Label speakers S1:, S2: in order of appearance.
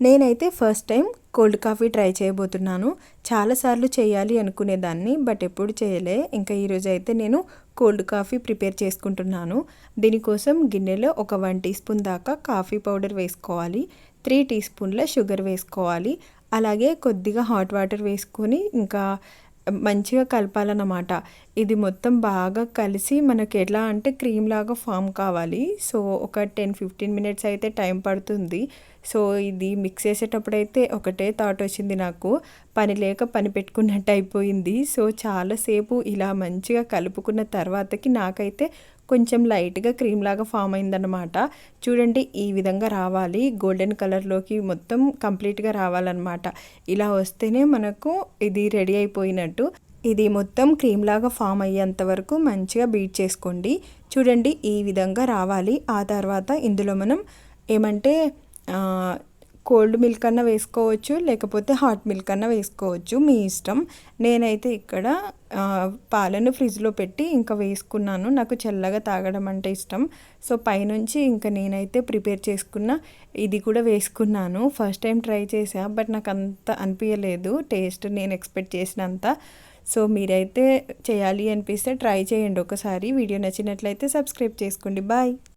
S1: నేనైతే first time cold coffee try చేయబోతున్నాను. చాలాసార్లు చేయాలి అనుకునేదాన్ని బట్ ఎప్పుడు చేయలే. ఇంకా ఈరోజు అయితే నేను కోల్డ్ కాఫీ ప్రిపేర్ చేసుకుంటున్నాను. దీనికోసం గిన్నెలో ఒక వన్ టీ స్పూన్ దాకా కాఫీ పౌడర్ వేసుకోవాలి. త్రీ టీ స్పూన్ల షుగర్ వేసుకోవాలి. అలాగే కొద్దిగా హాట్ వాటర్ వేసుకొని ఇంకా మంచిగా కలపాలన్నమాట. ఇది మొత్తం బాగా కలిసి మనకి ఎలా అంటే క్రీమ్ లాగా ఫామ్ కావాలి. సో ఒక టెన్ ఫిఫ్టీన్ మినిట్స్ అయితే టైం పడుతుంది. సో ఇది మిక్స్ చేసేటప్పుడు అయితే ఒకటే థాట్ వచ్చింది నాకు. పని లేక పని పెట్టుకున్నట్టు అయిపోయింది. సో చాలాసేపు ఇలా మంచిగా కలుపుకున్న తర్వాతకి నాకైతే కొంచెం లైట్గా క్రీమ్ లాగా ఫామ్ అయిందనమాట చూడండి ఈ విధంగా రావాలి. గోల్డెన్ కలర్లోకి మొత్తం కంప్లీట్గా రావాలన్నమాట. ఇలా వస్తేనే మనకు ఇది రెడీ అయిపోయినట్టు. ఇది మొత్తం క్రీమ్ లాగా ఫామ్ అయ్యేంత వరకు మంచిగా బీట్ చేసుకోండి. చూడండి ఈ విధంగా రావాలి. ఆ తర్వాత ఇందులో మనం ఏమంటే కోల్డ్ మిల్క్ అన్న వేసుకోవచ్చు లేకపోతే హాట్ మిల్క్ అన్న వేసుకోవచ్చు. మీ ఇష్టం. నేనైతే ఇక్కడ పాలను ఫ్రిడ్జ్లో పెట్టి ఇంకా వేసుకున్నాను. నాకు చల్లగా తాగడం అంటే ఇష్టం. సో పైనుంచి ఇంకా నేనైతే ప్రిపేర్ చేసుకున్న ఇది కూడా వేసుకున్నాను. ఫస్ట్ టైం ట్రై చేసా బట్ నాకు అంత అనిపించలేదు టేస్ట్ నేను ఎక్స్పెక్ట్ చేసినంత. సో మీరైతే చేయాలి అనిపిస్తే ట్రై చేయండి ఒకసారి. వీడియో నచ్చినట్లయితే సబ్స్క్రైబ్ చేసుకోండి. బాయ్!